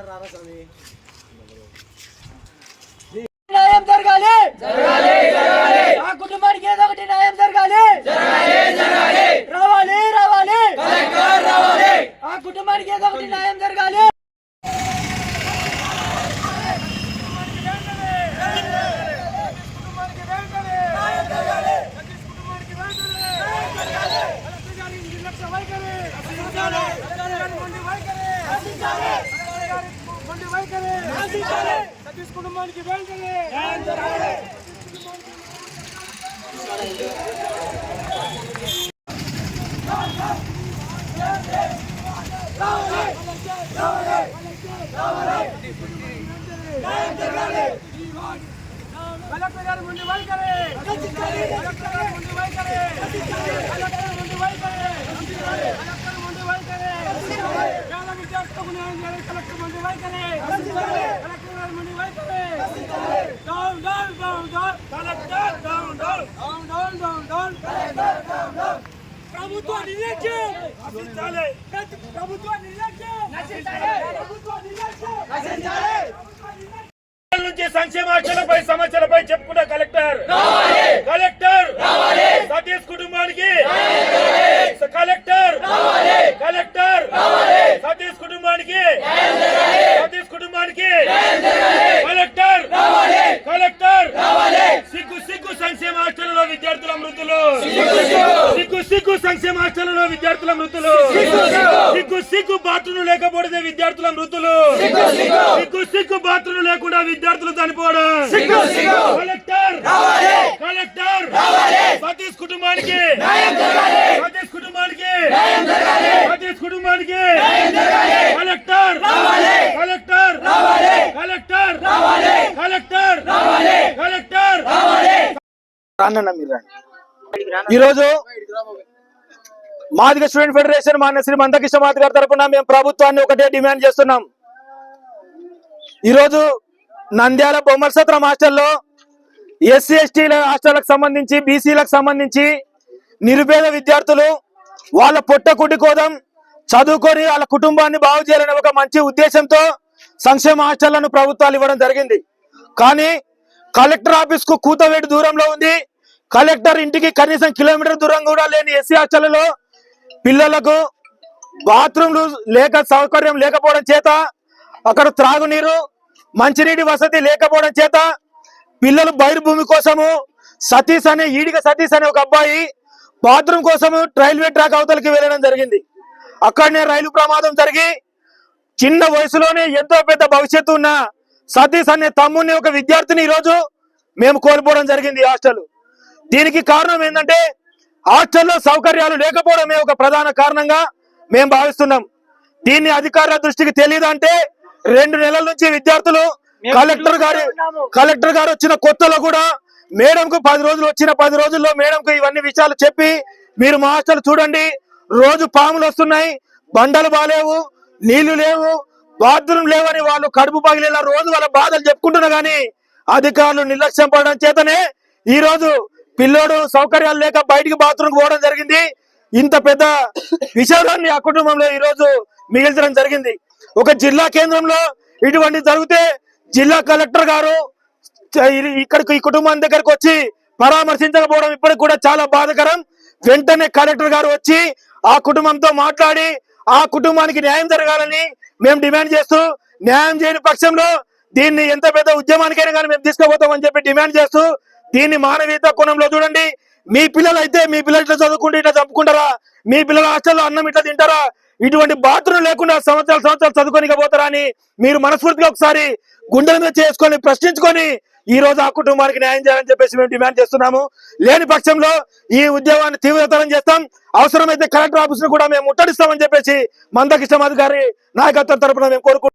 రారా స్వామి? న్యాయం జరగాలి. ఆ కుటుంబానికి ఏదో ఒకటి న్యాయం జరగాలి. రావాలి రావాలి. ఆ కుటుంబానికి ఏదో సతీష్ కుటుంబానికి వెంటనే కలెక్టర్ గారి ముందు వైఖరి కలెక్టర్ గారి ముందు వైఖరి కలెక్టర్ ముందు వైఖరి కలెక్టర్ ముందు వైఖరి పేద విద్యార్థులకు న్యాయం చేయాలి కలెక్టర్ ముందు వైఖరి కలెక్టర్ గారి ముందు వైఖరి down down down down collector down down down down down down ప్రభుత్వ నిర్లక్ష్యం! ప్రభుత్వ నిర్లక్ష్యం నశించాలి ప్రభుత్వ నిర్లక్ష్యం నశించాలి నుంచి సంక్షేమాక్షలపై సమస్యలపై చెప్పుకున్న కలెక్టర్ కలెక్టర్ సతీష్ కుటుంబానికి కలెక్టర్ కలెక్టర్ సతీష్ కుటుంబానికి సతీష్ కుటుంబానికి కలెక్టర్ కలెక్టర్ సిగ్గు సిగ్గు సంక్షేమ హాస్టల్లో విద్యార్థుల మృతులు సిగ్గు సంక్షేమ హాస్టల్లో విద్యార్థుల మృతులు. సిగ్గు సిగ్గు. బాత్రూమ్ లేకపోతే విద్యార్థుల మృతులు. సిగ్గు సిగ్గు. బాత్రూమ్ లేకుండా విద్యార్థులు చనిపోవడం. కలెక్టర్. కలెక్టర్. సతీష్ కుటుంబానికి. సతీష్ కుటుంబానికి. సతీష్ కుటుంబానికి. Collector. Collector. Collector. Collector. Collector. రానన్న మీరు రండి. ఈరోజు మాదిగ స్టూడెంట్ ఫెడరేషన్ మాన్య శ్రీ మందకృష్ణ మాది గారి తరపున మేము ప్రభుత్వాన్ని ఒకటే డిమాండ్ చేస్తున్నాం. ఈరోజు నంద్యాల బొమ్మల సత్రం హాస్టల్లో ఎస్సీ ఎస్టీల హాస్టళ్ళకు సంబంధించి బీసీలకు సంబంధించి నిరుపేద విద్యార్థులు వాళ్ళ పొట్ట కుటి కోదం చదువుకొని వాళ్ళ కుటుంబాన్ని బాగు చేయాలనే ఒక మంచి ఉద్దేశంతో సంక్షేమ హాస్టళ్ళను ప్రభుత్వాలు ఇవ్వడం జరిగింది. కానీ కలెక్టర్ ఆఫీస్కు కూతవేటి దూరంలో ఉంది. కలెక్టర్ ఇంటికి కనీసం కిలోమీటర్ దూరం కూడా లేని ఎస్సీ హాస్టళ్ళలో పిల్లలకు బాత్రూమ్లు లేక సౌకర్యం లేకపోవడం చేత అక్కడ త్రాగునీరు మంచినీటి వసతి లేకపోవడం చేత పిల్లలు బహిర్భూమి కోసము సతీష్ అనే ఈడిక సతీష్ అనే ఒక అబ్బాయి బాత్రూమ్ కోసము రైల్వే ట్రాక్ అవతలకి వెళ్ళడం జరిగింది. అక్కడనే రైలు ప్రమాదం జరిగి చిన్న వయసులోనే ఎంతో పెద్ద భవిష్యత్తు ఉన్న సతీష్ అనే తమ్ముని ఒక విద్యార్థిని ఈరోజు మేము కోల్పోవడం జరిగింది హాస్టల్. దీనికి కారణం ఏంటంటే హాస్టల్లో సౌకర్యాలు లేకపోవడమే ఒక ప్రధాన కారణంగా మేము భావిస్తున్నాం. దీన్ని అధికారుల దృష్టికి తెలియదంటే రెండు నెలల నుంచి విద్యార్థులు కలెక్టర్ గారి కలెక్టర్ గారు వచ్చిన కొత్తలో కూడా మేడం కు పది రోజులు వచ్చిన పది రోజుల్లో మేడం కు ఇవన్నీ విషయాలు చెప్పి మీరు మా హాస్టల్ చూడండి. రోజు పాములు వస్తున్నాయి బండలు బాలేవు నీళ్ళు లేవు బాత్రూమ్ లేవని వాళ్ళు కడుపు పగిలేలా రోజు వాళ్ళ బాధలు చెప్పుకుంటున్నా గానీ అధికారులు నిర్లక్ష్యం పడడం చేతనే ఈ రోజు పిల్లోడు సౌకర్యాలు లేక బయటికి బాత్రూమ్ పోవడం జరిగింది. ఇంత పెద్ద విషాదాన్ని ఆ కుటుంబంలో ఈ రోజు మిగిల్చడం జరిగింది. ఒక జిల్లా కేంద్రంలో ఇటువంటి జరిగితే జిల్లా కలెక్టర్ గారు ఇక్కడికి ఈ కుటుంబం దగ్గరకు వచ్చి పరామర్శించకపోవడం ఇప్పటికి కూడా చాలా బాధకరం. వెంటనే కలెక్టర్ గారు వచ్చి ఆ కుటుంబంతో మాట్లాడి ఆ కుటుంబానికి న్యాయం జరగాలని మేము డిమాండ్ చేస్తూ న్యాయం చేయని పక్షంలో దీన్ని ఎంత పెద్ద ఉద్యమానికైనా కానీ మేము తీసుకుపోతామని చెప్పి డిమాండ్ చేస్తూ దీన్ని మానవీయత కోణంలో చూడండి. మీ పిల్లలు అయితే మీ పిల్లలు ఇట్లా చదువుకుంటే ఇట్లా చంపుకుంటారా? మీ పిల్లల హాస్టల్లో అన్నం ఇట్లా తింటారా? ఇటువంటి బాత్రూమ్ లేకుండా సంవత్సరాలు సంవత్సరాలు చదువుకోనిక పోతారా అని మీరు మనస్ఫూర్తిగా ఒకసారి గుండెల మీద చేసుకొని ప్రశ్నించుకొని ఈ రోజు ఆ కుటుంబానికి న్యాయం చేయాలని చెప్పేసి మేము డిమాండ్ చేస్తున్నాము. లేని పక్షంలో ఈ ఉద్యోగాన్ని తీవ్రతరం చేస్తాం. అవసరమైతే కలెక్టర్ ఆఫీస్ను కూడా మేము ముట్టడిస్తామని చెప్పేసి మందకిష్టం అధికారి నాయకత్వం తరపున మేము కోరుకుంటున్నాం.